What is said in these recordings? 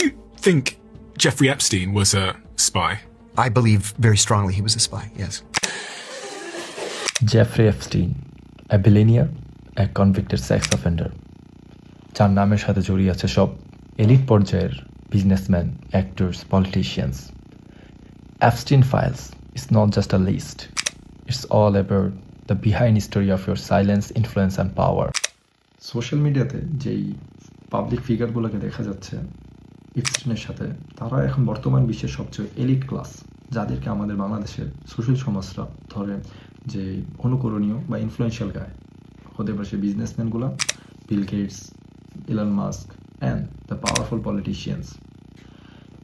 you think Jeffrey Epstein was a spy? I believe very strongly he was a spy, yes. Jeffrey Epstein a billionaire a convicted sex offender যার নামের সাথে জড়িয়ে আছে সব elite পর্যায়ের businessman actors politicians Epstein files it's not just a list it's all about the behind story of your silence influence and power social মিডিয়াতে যেই public ফিগারগুলোকে দেখা যাচ্ছে ইপস্টিনের সাথে। তারা এখন বর্তমান বিশ্বের সবচেয়ে এলিট ক্লাস যাদেরকে আমাদের বাংলাদেশের সুশীল সমাজরা ধরে যে অনুকরণীয় বা ইনফ্লুয়েন্সিয়াল গায় হতে পারে সে বিজনেসম্যানগুলো Bill Gates Elon Musk and the powerful politicians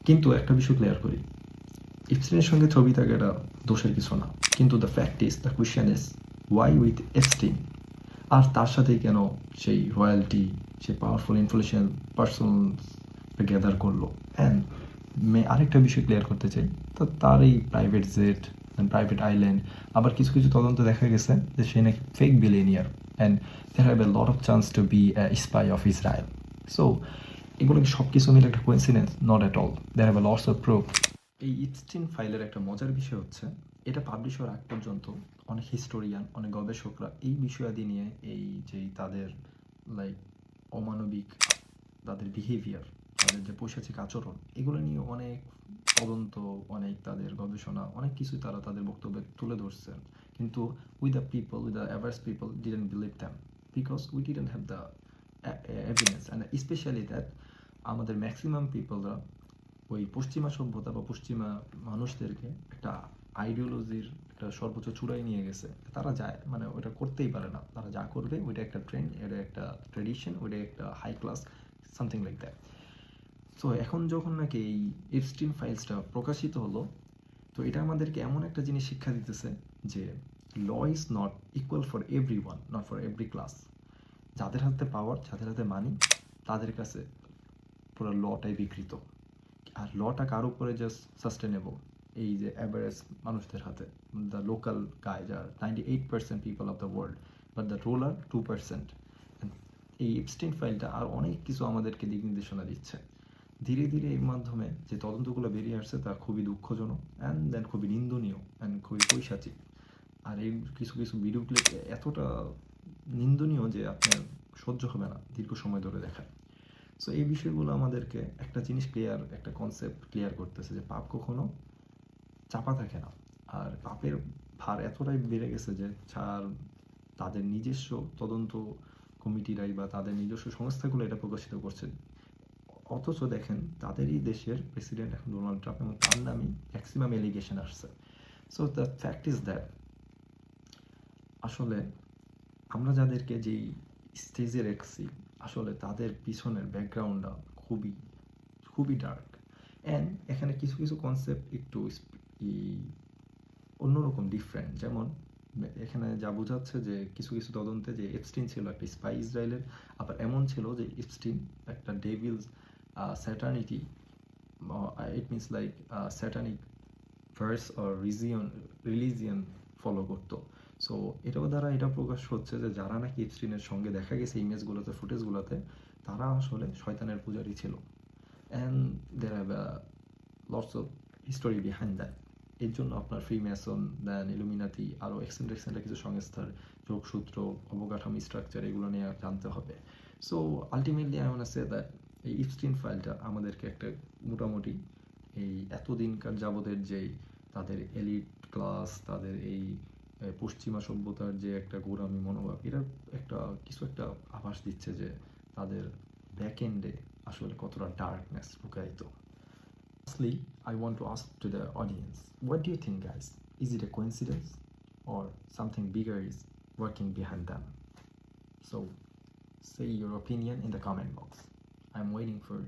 কিন্তু একটা বিষয় ক্লিয়ার করি ইপস্টিনের সঙ্গে ছবি থাকে এটা দোষের কিছু না। কিন্তু the fact is the question is why with Epstein আর তার সাথে কেন সেই রয়্যালটি সেই পাওয়ারফুল ইনফ্লুয়েন্সিয়াল পার্সন গ্যাদার করল। অ্যান্ড আরেকটা বিষয় ক্লিয়ার করতে চাই। তো তার এই প্রাইভেট জেট প্রাইভেট আইল্যান্ড আবার কিছু কিছু তদন্ত দেখা গেছে যে সে নাকি fake billionaire and there have a lot of chance to be spy of Israel so এগুলো কি সব কিছু মিলে একটা coincidence not at all there have a lots of proof এই ইপস্টিন ফাইলের একটা মজার বিষয় হচ্ছে, এটা পাবলিশ হওয়ার আগ পর্যন্ত অনেক হিস্টোরিয়ান অনেক গবেষকরা এই বিষয়াদি নিয়ে এই যে তাদের লাইক অমানবিক তাদের বিহেভিয়ার তাদের যে পৈশাচিক আচরণ, এগুলো নিয়ে অনেক তদন্ত, অনেক তাদের গবেষণা, অনেক কিছুই তারা তাদের বক্তব্যে তুলে ধরছেন। কিন্তু we the people with the average people didn't believe them because we didn't have the evidence and specially that আমাদের ম্যাক্সিমাম পিপলরা ওই পশ্চিমা সভ্যতা বা পশ্চিমা মানুষদেরকে একটা আইডিওলজির একটা সর্বোচ্চ চূড়ায় নিয়ে গেছে। তারা যায় মানে ওটা করতেই পারে না। তারা যা করবে, ওইটা একটা ট্রেন্ড এটা একটা ট্রেডিশন ওইটা একটা high class something like that so এখন যখন নাকি এই এফস্টিন ফাইলসটা প্রকাশিত হলো, তো এটা আমাদেরকে এমন একটা জিনিস শিক্ষা দিতেছে যে law is not equal for every one not for every class যাদের হাতে পাওয়ার যাদের হাতে মানি তাদের কাছে পুরো লটাই বিকৃত। আর লটা কার উপরে জাস্ট সাস্টেনেবল এই যে অ্যাভারেজ মানুষদের হাতে দ্য লোকাল গাই যার ninety eight percent people of the world but the ruler two percent এই এপস্টিন ফাইলটা আর অনেক কিছু আমাদেরকে দিক নির্দেশনা দিচ্ছে। ধীরে ধীরে এর মাধ্যমে যে তদন্তগুলো বেরিয়ে আসছে তা খুবই দুঃখজনক অ্যান্ড দেন খুবই নিন্দনীয় অ্যান্ড খুবই পৈশাচিক। আর এই কিছু কিছু ভিডিও ক্লিপ এতটা নিন্দনীয় যে আপনার সহ্য হবে না দীর্ঘ সময় ধরে দেখায় সো এই বিষয়গুলো আমাদেরকে একটা জিনিস ক্লিয়ার একটা কনসেপ্ট ক্লিয়ার করতেছে যে পাপ কখনো চাপা থাকে না। আর পাপের ভার এতটাই বেড়ে গেছে যে ছাড় তাদের নিজস্ব তদন্ত কমিটিরাই বা তাদের নিজস্ব সংস্থাগুলো এটা প্রকাশিত করছে। অথচ দেখেন তাদেরই দেশের প্রেসিডেন্ট এখন ডোনাল্ড ট্রাম্প এবং তার নামই ম্যাক্সিমাম এলিগেশন আসছে। So the fact is that আসলে আমরা যাদেরকে যেই স্টেজে রেখছি, আসলে তাদের পিছনের ব্যাকগ্রাউন্ডটা খুবই খুবই ডার্ক অ্যান্ড এখানে কিছু কিছু কনসেপ্ট একটু অন্যরকম ডিফারেন্ট যেমন, এখানে যা বোঝাচ্ছে যে কিছু কিছু তদন্তে যে এপস্টিন ছিল একটা স্পাই ইসরায়েলের আবার এমন ছিল যে এপস্টিন একটা devil's saturnity it means like satanic verse or region religion follow করতো। সো এটাও দ্বারা এটা প্রকাশ হচ্ছে যে যারা নাকি এপস্টিনের সঙ্গে দেখা গেছে ইমেজগুলোতে ফুটেজগুলোতে তারা আসলে শয়তানের পূজারি ছিল। And they have lots of history behind that এর জন্য আপনার ফ্রি মেসন দেন ইলুমিনাতি আরও এক্সেন্ট এক্সেন্টের কিছু সংস্থার যোগসূত্র, অবকাঠামো স্ট্রাকচার এগুলো নিয়ে জানতে হবে। So ultimately I want say that এই স্ট্রিম ফাইলটা আমাদেরকে একটা মোটামুটি এই এতদিনকার যাবতের যেই তাদের এলিট ক্লাস, তাদের এই পশ্চিমা সভ্যতার যে একটা গোরামী মনোভাব, এরা একটা, কিছু একটা আভাস দিচ্ছে যে তাদের ব্যাকএন্ডে আসলে কতটা ডার্কনেস ঢুকায়িত আসলি I want to ask to the audience what you think guys is it a coincidence or something bigger is working behind them so say your opinion in the comment box I'm waiting for